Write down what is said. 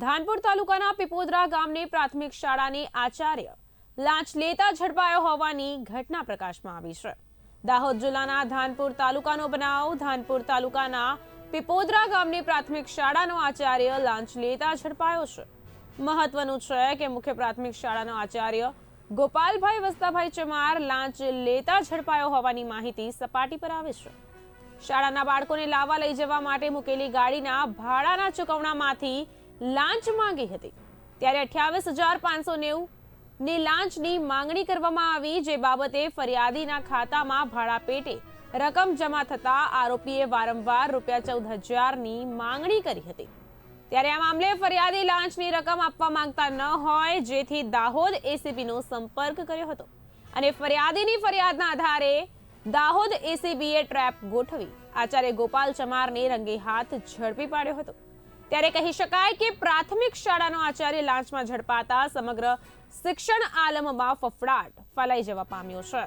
ધાનપુર તાલુકાના પીપોદરા ગામની પ્રાથમિક શાળાની આચાર્ય લાંચ લેતા ઝડપાયો હોવાની ઘટના પ્રકાશમાં આવી છે. દાહોદ જિલ્લાના ધાનપુર તાલુકાનો બનાવ, ધાનપુર તાલુકાના પીપોદરા ગામની પ્રાથમિક શાળાનો આચાર્ય લાંચ લેતા ઝડપાયો છે. મહત્વનું છે કે મુખ્ય પ્રાથમિક શાળાનો આચાર્ય ગોપાલભાઈ વસ્તાભાઈ ચમાર લાંચ લેતા ઝડપાયો હોવાની માહિતી સપાટી પર આવે છે. શાળાના બાળકોને લાવવા લઈ જવા માટે મૂકેલી ગાડીના ભાડાના ચૂકવણામાંથી લાંચ માંગી હતી. ત્યારે અઠ્યાવીસ હજાર પાંચસો નેવું ની લાંચની માંગણી કરવામાં આવી, જે બાબતે ફરિયાદીના ખાતામાં ભાડા પેટે રકમ જમા થતા આરોપીએ વારંવાર રૂપિયા ચૌદ હજારની માંગણી કરી હતી. ત્યારે આ મામલે ફરિયાદી લાંચની રકમ આપવા માંગતા ન હોય, જેથી દાહોદ એસીબીનો સંપર્ક કર્યો હતો. અને ફરિયાદીની ફરિયાદના આધારે દાહોદ એસીબીએ ટ્રેપ ગોઠવી આચાર્ય ગોપાલ ચમારને રંગે હાથ ઝડપી પાડ્યો હતો. ત્યારે કહી શકાય કે પ્રાથમિક શાળાનો આચાર્ય લાંચમાં ઝડપાતા સમગ્ર શિક્ષણ આલમમાં ફફડાટ ફેલાઈ જવા પામ્યો છે.